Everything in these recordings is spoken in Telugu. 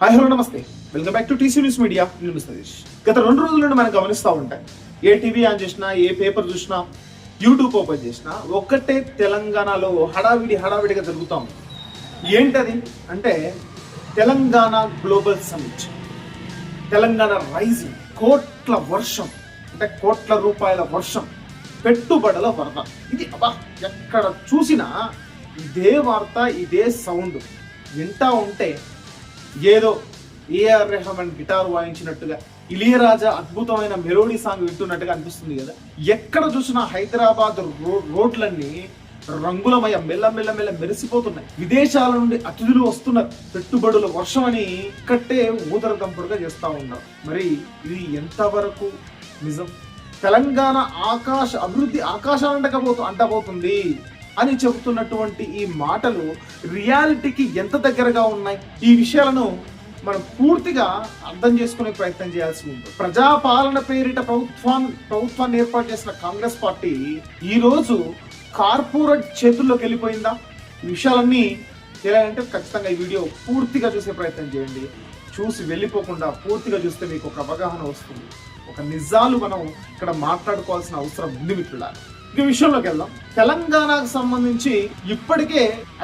హాయ్ హలో నమస్తే. Welcome back to TC news media నేను సతీష్. గత రెండు రోజుల నుండి మనం గమనిస్తూ ఉంటాం. ఏ టీవీ ఆన్ చేసినా ఏ పేపర్ చూసినా యూట్యూబ్ ఓపెన్ చేసినా ఒక్కటే తెలంగాణలో హడావిడి హడావిడిగా జరుగుతాం ఏంటది? అంటే Telangana global summit Telangana rising కోట్ల వర్షం. అంటే కోట్ల రూపాయల వర్షం. పెట్టుబడుల వరద. ఇది అబ్బా ఎక్కడ చూసినా ఇదే వార్త ఇదే సౌండ్ వింటా ఉంటే ఏదో ఏఆర్ రెహమాన్ గిటార్ వాయించినట్టుగా ఇలియరాజా అద్భుతమైన మెలోడీ సాంగ్ వింటున్నట్టుగా అనిపిస్తుంది కదా. ఎక్కడ చూసినా హైదరాబాద్ రో- రోడ్లన్నీ రంగులమయ మెల్ల మెల్ల మెల్ల మెరిసిపోతున్నాయి. విదేశాల నుండి అతిథులు వస్తున్నారు పెట్టుబడుల వర్షం అని ఇక్కట్టే ఊదరదంపుడుగా చేస్తూ ఉన్నారు. మరి ఇది ఎంతవరకు నిజం? తెలంగాణ ఆకాశ అభివృద్ధి ఆకాశాలంటకపోతు అంటబోతుంది. అని చెబుతున్నటువంటి ఈ మాటలు రియాలిటీకి ఎంత దగ్గరగా ఉన్నాయి? ఈ విషయాలను మనం పూర్తిగా అర్థం చేసుకునే ప్రయత్నం చేయాల్సి ఉంది. ప్రజాపాలన పేరిట ప్రభుత్వాన్ని ప్రభుత్వాన్ని ఏర్పాటు చేసిన కాంగ్రెస్ పార్టీ ఈరోజు కార్పొరేట్ చేతుల్లోకి వెళ్ళిపోయిందా? ఈ విషయాలన్నీ తెలియాలంటే ఖచ్చితంగా ఈ వీడియో పూర్తిగా చూసే ప్రయత్నం చేయండి. చూసి వెళ్ళిపోకుండా పూర్తిగా చూస్తే మీకు ఒక అవగాహన వస్తుంది. ఒక నిజాలు మనం ఇక్కడ మాట్లాడుకోవాల్సిన అవసరం ఉంది మిత్రులారా. ఇక విషయంలోకి వెళ్దాం. తెలంగాణకు సంబంధించి ఇప్పటికే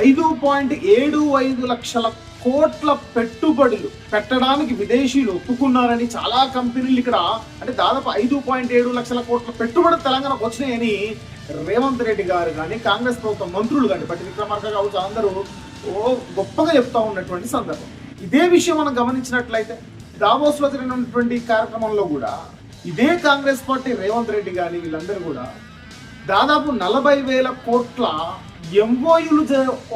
ఐదు పాయింట్ ఏడు ఐదు లక్షల కోట్ల పెట్టుబడులు పెట్టడానికి విదేశీయులు ఒప్పుకున్నారని చాలా కంపెనీలు ఇక్కడ అంటే దాదాపు ఐదు పాయింట్ ఏడు లక్షల కోట్ల పెట్టుబడి తెలంగాణకు వచ్చినాయని రేవంత్ రెడ్డి గారు కానీ కాంగ్రెస్ ప్రభుత్వ మంత్రులు కానీ బట్టి విక్రమార్క కావచ్చు అందరూ ఓ గొప్పగా చెప్తా ఉన్నటువంటి సందర్భం. ఇదే విషయం మనం గమనించినట్లయితే దావోస్లో జరిగినటువంటి కార్యక్రమంలో కూడా ఇదే కాంగ్రెస్ పార్టీ రేవంత్ రెడ్డి కానీ వీళ్ళందరూ కూడా దాదాపు నలభై వేల కోట్ల ఎంఓయులు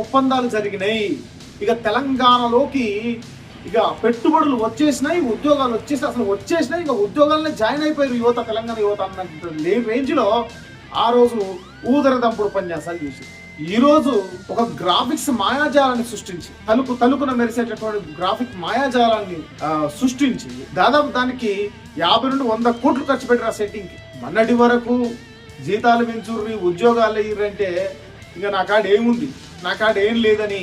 ఒప్పందాలు జరిగినాయి. ఇక తెలంగాణలోకి ఇక పెట్టుబడులు వచ్చేసినాయి ఉద్యోగాలు వచ్చేసి అసలు వచ్చేసినాయి ఇక ఉద్యోగాలనే జాయిన్ అయిపోయారు యువత తెలంగాణ యువత అన్నట్టు లేని రేంజ్లో ఆ రోజు ఊదర దంపుడు ఉపన్యాసాలు చూసి ఈ రోజు ఒక గ్రాఫిక్స్ మాయాజాలాన్ని సృష్టించి తలుపు తలుపున మెరిసేటటువంటి గ్రాఫిక్ మాయాజాలాన్ని సృష్టించి దాదాపు దానికి యాభై నుండి వంద కోట్లు ఖర్చు పెట్టారు ఆ సెట్టింగ్కి. మొన్నటి వరకు జీతాలు పెంచుర్రి ఉద్యోగాలు ఇవ్వరంటే ఇక నా కాడ ఏముంది? నా కాడ ఏం లేదని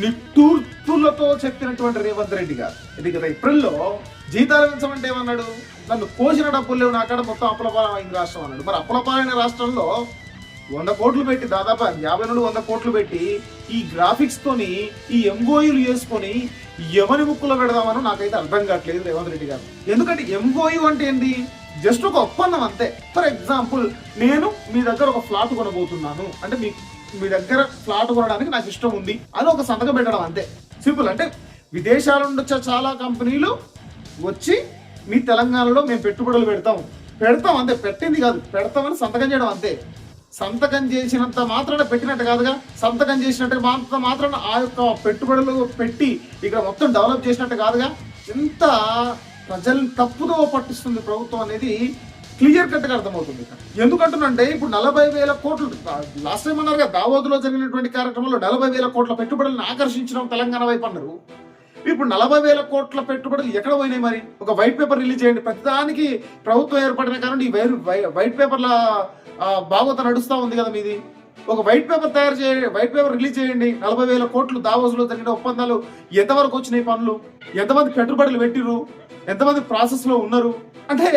నిట్టూర్తులతో చెప్పినటువంటి రేవంత్ రెడ్డి గారు. ఇది ఏప్రిల్లో జీతాలు పెంచమంటే ఏమన్నాడు? నన్ను కోసిన డబ్బులు లేవు నా కాడ మొత్తం అప్పులపాలైన రాష్ట్రం అన్నాడు. మరి అప్పులపాలైన రాష్ట్రంలో వంద కోట్లు పెట్టి దాదాపు యాభై నుండి వంద కోట్లు పెట్టి ఈ గ్రాఫిక్స్ తోని ఈ ఎంఓయూలు చేసుకొని ఎవరి ముక్కులో పెడదామని నాకైతే అర్థం కావట్లేదు రేవంత్ రెడ్డి గారు. ఎందుకంటే ఎంఓయూ అంటే ఏంటి జస్ట్ ఒక ఒప్పందం అంతే. ఫర్ ఎగ్జాంపుల్ నేను మీ దగ్గర ఒక ఫ్లాట్ కొనబోతున్నాను. అంటే మీ మీ దగ్గర ఫ్లాట్ కొనడానికి నాకు ఇష్టం ఉంది అని ఒక సంతకం పెట్టడం అంతే. సింపుల్ అంటే విదేశాల నుండి వచ్చే చాలా కంపెనీలు వచ్చి మీ తెలంగాణలో మేము పెట్టుబడులు పెడతాం పెడతాం అంతే. పెట్టింది కాదు. పెడతామని సంతకం చేయడం అంతే. సంతకం చేసినంత మాత్రాన పెట్టినట్టు కాదుగా సంతకం చేసినట్టు మాత్రం మాత్రాన ఆ యొక్క పెట్టుబడులు పెట్టి ఇక్కడ మొత్తం డెవలప్ చేసినట్టు కాదుగా ఎంత ప్రజల్ని తప్పుదో పట్టిస్తుంది ప్రభుత్వం అనేది క్లియర్ కట్గా అర్థమవుతుంది ఎందుకంటున్నంటే ఇప్పుడు నలభై వేల కోట్లు లాస్ట్ టైం అన్నారు కదా దావోదులో జరిగినటువంటి కార్యక్రమంలో నలభై వేల కోట్ల పెట్టుబడులను ఆకర్షించడం తెలంగాణ వైపు అన్నారు. ఇప్పుడు నలభై వేల కోట్ల పెట్టుబడులు ఎక్కడ పోయినాయి మరి? ఒక వైట్ పేపర్ రిలీజ్ చేయండి. ప్రతిదానికి ప్రభుత్వం ఏర్పడిన కారణం ఈ వైట్ పేపర్ల భాగవత నడుస్తూ ఉంది కదా మీది. ఒక వైట్ పేపర్ తయారు చేయండి వైట్ పేపర్ రిలీజ్ చేయండి. నలభై వేల కోట్లు దావోస్లో జరిగిన ఒప్పందాలు ఎంతవరకు వచ్చినాయి పనులు? ఎంతమంది పెట్టుబడులు పెట్టిరు ఎంతమంది ప్రాసెస్లో ఉన్నారు? అంటే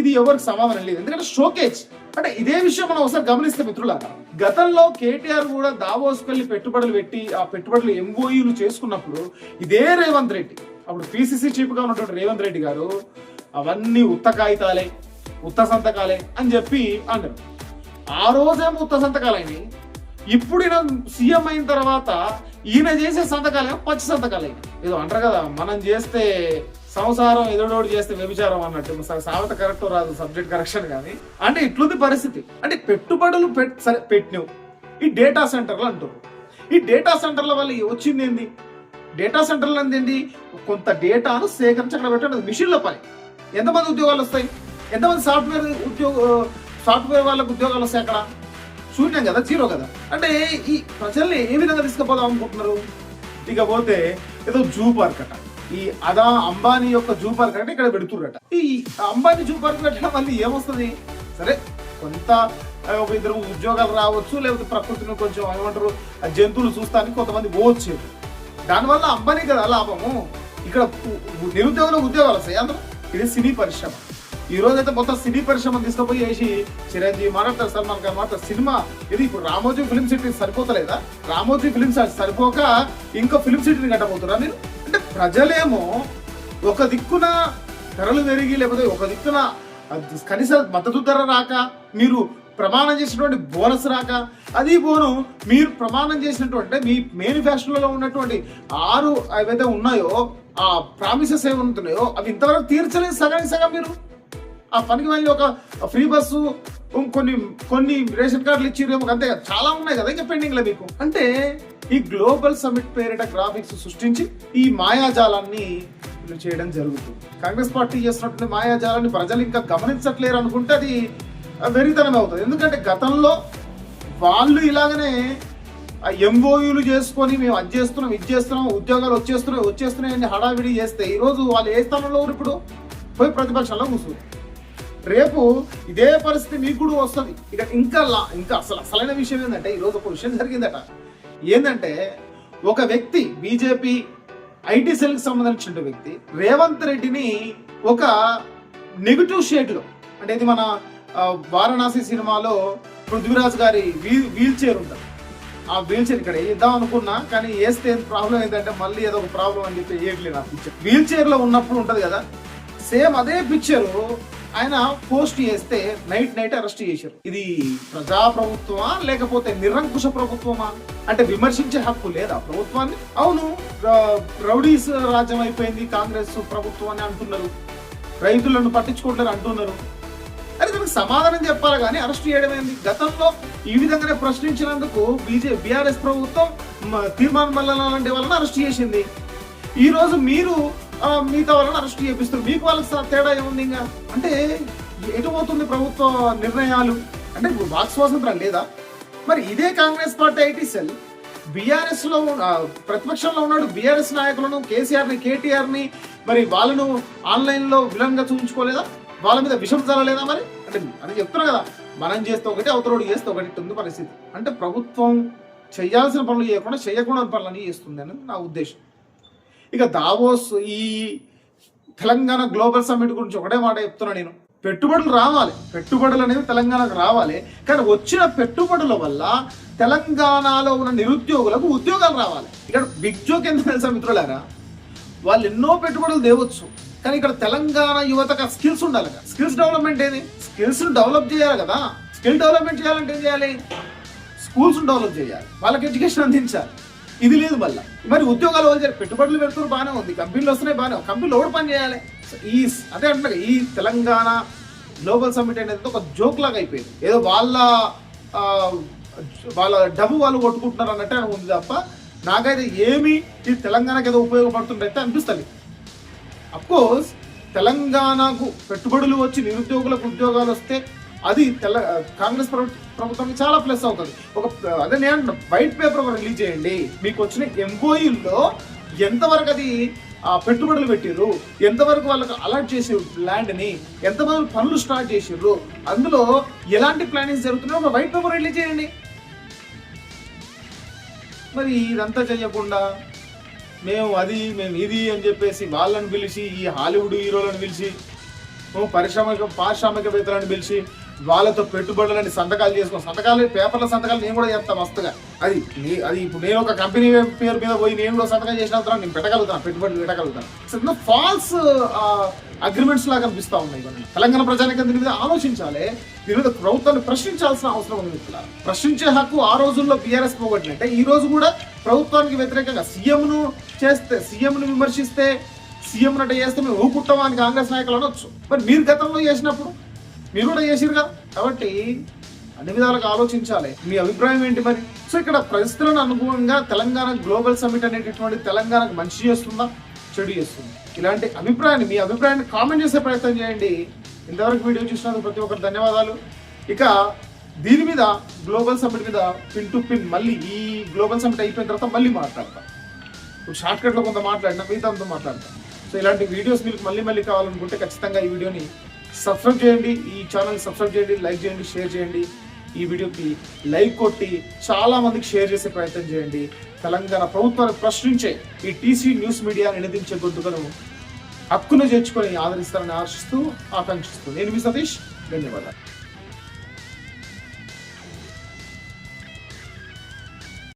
ఇది ఎవరికి సమాధానం లేదు. ఎందుకంటే షోకేజ్ అంటే ఇదే విషయం మనం ఒకసారి గమనిస్తే మిత్రులారా. గతంలో కేటీఆర్ కూడా దావోస్కి వెళ్ళి పెట్టుబడులు పెట్టి ఆ పెట్టుబడులు ఎంఓయూలు చేసుకున్నప్పుడు ఇదే రేవంత్ రెడ్డి. అప్పుడు పిసిసి చీఫ్గా ఉన్నటువంటి రేవంత్ రెడ్డి గారు అవన్నీ ఉత్త కాగితాలే. ఉత్త సంతకాలే అని చెప్పి అన్నారు ఆ రోజేమో ఉత్త సంతకాలైనవి ఇప్పుడు ఈయన సీఎం అయిన తర్వాత ఈయన చేసే సంతకాలేమో పచ్చి సంతకాలే ఏదో అంటారు కదా మనం చేస్తే సంసారం ఎదుడోడు చేస్తే వ్యభిచారం అన్నట్టు. స- సామెత కరెక్ట్ రాదు సబ్జెక్ట్ కరెక్షన్ కానీ. అంటే ఇట్లుంది పరిస్థితి. అంటే పెట్టుబడులు పెట్ సరే పెట్టినవు. ఈ డేటా సెంటర్లు అంటారు ఈ డేటా సెంటర్ల వల్ల వచ్చింది ఏంది? డేటా సెంటర్లు ఏంటి కొంత డేటాను సేకరించి పెట్టడం మిషన్ల పని. ఎంతమంది ఉద్యోగాలు వస్తాయి? ఎంతమంది సాఫ్ట్వేర్ ఉద్యోగ సాఫ్ట్వేర్ వాళ్ళకి ఉద్యోగాలు వస్తాయి అక్కడ? శూన్యం కదా జీరో కదా. అంటే ఈ ప్రజల్ని ఏ విధంగా తీసుకుపోదాం అనుకుంటున్నారు? ఇక పోతే ఏదో జూ పార్క్ అట. ఈ అదా అంబానీ యొక్క జూ పార్క్ అంటే ఇక్కడ పెడుతుర్రట. ఈ అంబానీ జూ పార్క్ పెట్టడం వల్ల ఏమొస్తుంది? సరే కొంత ఒక ఇద్దరు ఉద్యోగాలు రావచ్చు లేకపోతే ప్రకృతిని కొంచెం ఏమంటారు ఆ జంతువులు చూస్తానికి కొంతమంది పోవచ్చు. దానివల్ల అంబానీ కదా లాభము. ఇక్కడ ఉ- ఉ- నిరుద్యోగులు ఉద్యోగాలు వస్తాయి. అందులో ఇది సినీ పరిశ్రమ. ఈ రోజు అయితే మొత్తం సినీ పరిశ్రమ తీసుకుపోయి వేసి చిరంజీవి మాట్లాడతారు సల్మాన్ ఖాన్ మాట్లాడతారు. సినిమా ఇది ఇప్పుడు రామోజీ ఫిలిం సిటీ సరిపోతలేదా? రామోజీ ఫిలిం సిటీ సరిపోక ఇంకో ఫిలిం సిటీని కట్టబోతురా మీరు? అంటే ప్రజలేమో ఒక దిక్కున ధరలు పెరిగి లేకపోతే ఒక దిక్కున కనీస మద్దతు ధర రాక మీరు ప్రమాణం చేసినటువంటి బోనస్ రాక అది పోను మీరు ప్రమాణం చేసినటువంటి మీ మేనిఫెస్టోలో ఉన్నటువంటి ఆరు ఏవైతే ఉన్నాయో ఆ ప్రామిసెస్ ఏమి ఉంటున్నాయో అవి ఇంతవరకు తీర్చలేదు సగానికి సగం మీరు? ఆ పనికి మళ్ళీ ఒక ఫ్రీ బస్సు కొన్ని కొన్ని రేషన్ కార్డులు ఇచ్చిరేమో అంతే కదా. చాలా ఉన్నాయి కదా ఇంకా పెండింగ్ మీకు. అంటే ఈ గ్లోబల్ సమిట్ పేరిట గ్రాఫిక్స్ సృష్టించి ఈ మాయాజాలాన్ని చేయడం జరుగుతుంది. కాంగ్రెస్ పార్టీ చేస్తున్నటువంటి మాయాజాలాన్ని ప్రజలు ఇంకా గమనించట్లేరు అనుకుంటే అది వెరితనం అవుతుంది. ఎందుకంటే గతంలో వాళ్ళు ఇలాగనే ఎంఓయూలు చేసుకొని మేము అది చేస్తున్నాం ఇది చేస్తున్నాం ఉద్యోగాలు వచ్చేస్తున్నాయి వచ్చేస్తున్నాయని హడావిడి చేస్తే ఈరోజు వాళ్ళు ఏ స్థానంలో ఇప్పుడు? పోయి ప్రతిపక్షంలో కూర్చుంది రేపు ఇదే పరిస్థితి మీకు కూడా వస్తుంది. ఇక ఇంకా ఇంకా అసలు అసలైన విషయం ఏంటంటే ఈరోజు ఒక విషయం జరిగిందట. ఏంటంటే ఒక వ్యక్తి బీజేపీ ఐటీ సెల్కి సంబంధించిన వ్యక్తి రేవంత్ రెడ్డిని ఒక నెగిటివ్ షేడ్లో అంటే ఇది మన వారణాసి సినిమాలో పృథ్వీరాజ్ గారి వీల్ వీల్ చైర్ ఉంటుంది. ఆ వీల్ చైర్ ఇక్కడ వేద్దాం అనుకున్నా కానీ వేస్తే ప్రాబ్లం ఏంటంటే మళ్ళీ ఏదో ఒక ప్రాబ్లం అని చెప్పి వేయట్లేదు ఆ పిక్చర్ వీల్ చైర్లో ఉన్నప్పుడు ఉంటుంది కదా సేమ్ అదే పిక్చరు ఆయన పోస్ట్ చేస్తే నైట్ నైట్ అరెస్ట్ చేశారు. ఇది ప్రజా ప్రభుత్వమా లేకపోతే నిరంకుశ ప్రభుత్వమా? అంటే విమర్శించే హక్కు లేదా ప్రభుత్వాన్ని? అవును రౌడీస్ రాజ్యం అయిపోయింది కాంగ్రెస్ ప్రభుత్వం అని అంటున్నారు. రైతులను పట్టించుకుంటారు అంటున్నారు. అది దానికి సమాధానం చెప్పాలి కానీ అరెస్ట్ చేయడం ఏంది? గతంలో ఈ విధంగానే ప్రశ్నించినందుకు బీజే బీఆర్ఎస్ ప్రభుత్వం మ- తీర్మానం వల్ల లాంటి వాళ్ళని అరెస్ట్ చేసింది. ఈ రోజు మీరు మిగతా వాళ్ళని అరెస్ట్ చేపిస్తారు. మీకు వాళ్ళకి తేడా ఏముంది ఇంకా? అంటే ఎటు పోతుంది ప్రభుత్వ నిర్ణయాలు? అంటే వాక్ స్వాతంత్రం లేదా? మరి ఇదే కాంగ్రెస్ పార్టీ ఐటీ సెల్ బీఆర్ఎస్లో ప్రతిపక్షంలో ఉన్నాడు బీఆర్ఎస్ నాయకులను కేసీఆర్ని కేటీఆర్ని మరి వాళ్ళను ఆన్లైన్లో విలన్గా చూపించుకోలేదా? వాళ్ళ మీద విషం జరగలేదా మరి? అంటే అని చెప్తున్నా కదా మనం చేస్తే ఒకటి అవతలోడు చేస్తే ఒకటి ఉంది పరిస్థితి. అంటే ప్రభుత్వం చేయాల్సిన పనులు చేయకుండా చేయకుండా పనులని చేస్తుంది అనేది నా ఉద్దేశం. ఇక దావోస్ ఈ తెలంగాణ గ్లోబల్ సమ్మిట్ గురించి ఒకటే మాట చెప్తున్నా నేను. పెట్టుబడులు రావాలి. పెట్టుబడులు అనేవి తెలంగాణకు రావాలి. కానీ వచ్చిన పెట్టుబడుల వల్ల తెలంగాణలో ఉన్న నిరుద్యోగులకు ఉద్యోగాలు రావాలి. ఇక్కడ బిగ్ జోక్ ఎందుకు తెలుసా మిత్రులారా? వాళ్ళు ఎన్నో పెట్టుబడులు తేవచ్చు. కానీ ఇక్కడ తెలంగాణ యువతకు స్కిల్స్ ఉండాలి కదా. స్కిల్స్ డెవలప్మెంట్ ఏది? స్కిల్స్ డెవలప్ చేయాలి కదా. స్కిల్ డెవలప్మెంట్ చేయాలంటే ఏం చేయాలి? స్కూల్స్ డెవలప్ చేయాలి. వాళ్ళకి ఎడ్యుకేషన్ అందించాలి. ఇది లేదు మళ్ళీ. మరి ఉద్యోగాలు వాళ్ళు పెట్టుబడులు పెడుతున్నారు బాగానే ఉంది. కంపెనీలు వస్తున్నాయి బాగానే కంపెనీలు ఎవరు పని చేయాలి? ఈ అదే అంటున్నా ఈ తెలంగాణ గ్లోబల్ సమ్మిట్ అనేది ఒక జోక్ లాగా అయిపోయింది. ఏదో వాళ్ళ వాళ్ళ డబ్బు వాళ్ళు కొట్టుకుంటున్నారు అన్నట్టే అని ఉంది తప్ప నాకైతే ఏమి ఈ తెలంగాణకి ఏదో ఉపయోగపడుతుంటే అనిపిస్తుంది అఫ్కోర్స్ తెలంగాణకు పెట్టుబడులు వచ్చి నిరుద్యోగులకు ఉద్యోగాలు వస్తే అది తెల కాంగ్రెస్ ప్రభుత్వానికి చాలా ప్లస్ అవుతుంది. ఒక అదే నేను వైట్ పేపర్ ఒకటి రిలీజ్ చేయండి. మీకు వచ్చిన ఎంఓఈల్లో ఎంతవరకు అది ఆ, పెట్టుబడులు పెట్టిర్రు ఎంతవరకు వాళ్ళకి అలర్ట్ చేసి ల్యాండ్ని ఎంతమంది పనులు స్టార్ట్ చేసిర్రు అందులో ఎలాంటి ప్లానింగ్స్ జరుగుతున్నాయో ఒక వైట్ పేపర్ రిలీజ్ చేయండి. మరి ఇదంతా చేయకుండా మేము అది మేము ఇది అని చెప్పేసి వాళ్ళని పిలిచి ఈ హాలీవుడ్ హీరోలను పిలిచి పరిశ్రమిక పారిశ్రామిక పారిశ్రామికవేత్తలను పిలిచి వాళ్ళతో పెట్టుబడులని సంతకాలు చేసుకుని సంతకాలు పేపర్ల సంతకాలు నేను కూడా చేస్తాను మస్తుగా. అది అది ఇప్పుడు నేను ఒక కంపెనీ పేరు మీద పోయి నేను కూడా సంతకం చేసిన తర్వాత నేను పెట్టగలుగుతాను పెట్టుబడులు పెట్టగలుగుతాను. ఫాల్స్ అగ్రిమెంట్స్ లాగా కనిపిస్తూ ఉన్నాయి ఇవన్నీ. తెలంగాణ ప్రజానికి దీని మీద ఆలోచించాలి. దీని మీద ప్రభుత్వాన్ని ప్రశ్నించాల్సిన అవసరం ఉంది మిత్రులారా. ప్రశ్నించే హక్కు ఆ రోజుల్లో బీఆర్ఎస్ పోగొట్టినట్టే. ఈ రోజు కూడా ప్రభుత్వానికి వ్యతిరేకంగా సీఎంను చేస్తే సీఎంను విమర్శిస్తే సీఎం నట చేస్తే మేము ఊపుకుంటామా అని కాంగ్రెస్ నాయకులు అనొచ్చు. మరి మీరు గతంలో చేసినప్పుడు మీరు కూడా చేసిరు కదా కాబట్టి అన్ని విధాలుగా ఆలోచించాలి. మీ అభిప్రాయం ఏంటి మరి? సో ఇక్కడ పరిస్థితులను అనుగుణంగా తెలంగాణ గ్లోబల్ సమిట్ అనేటటువంటి తెలంగాణకు మంచి చేస్తుందా? చెడు చేస్తుంది. ఇలాంటి అభిప్రాయాన్ని మీ అభిప్రాయాన్ని కామెంట్ చేసే ప్రయత్నం చేయండి. ఇంతవరకు వీడియో చూసినందుకు ప్రతి ఒక్కరు ధన్యవాదాలు. ఇక దీని మీద గ్లోబల్ సమ్మిట్ మీద పిన్ టు పిన్ మళ్ళీ ఈ గ్లోబల్ సమిట్ అయిపోయిన తర్వాత మళ్ళీ మాట్లాడతాం. ఇప్పుడు షార్ట్ కట్లో కొంత మాట్లాడినా మిగతా అంతా మాట్లాడతాం. సో ఇలాంటి వీడియోస్ మీకు మళ్ళీ మళ్ళీ కావాలనుకుంటే ఖచ్చితంగా ఈ వీడియోని సబ్స్క్రైబ్ చేయండి ఈ ఛానల్ సబ్స్క్రైబ్ చేయండి లైక్ చేయండి షేర్ చేయండి. ఈ వీడియోకి లైక్ కొట్టి చాలా మందికి షేర్ చేసే ప్రయత్నం చేయండి. తెలంగాణ ప్రభుత్వాన్ని ప్రశ్నించే ఈ టీసీ న్యూస్ మీడియా నినదించే గొంతుకను హక్కును చేర్చుకొని ఆదరిస్తారని ఆశిస్తూ ఆకాంక్షిస్తూ. నేను మీ సతీష్ ధన్యవాదాలు.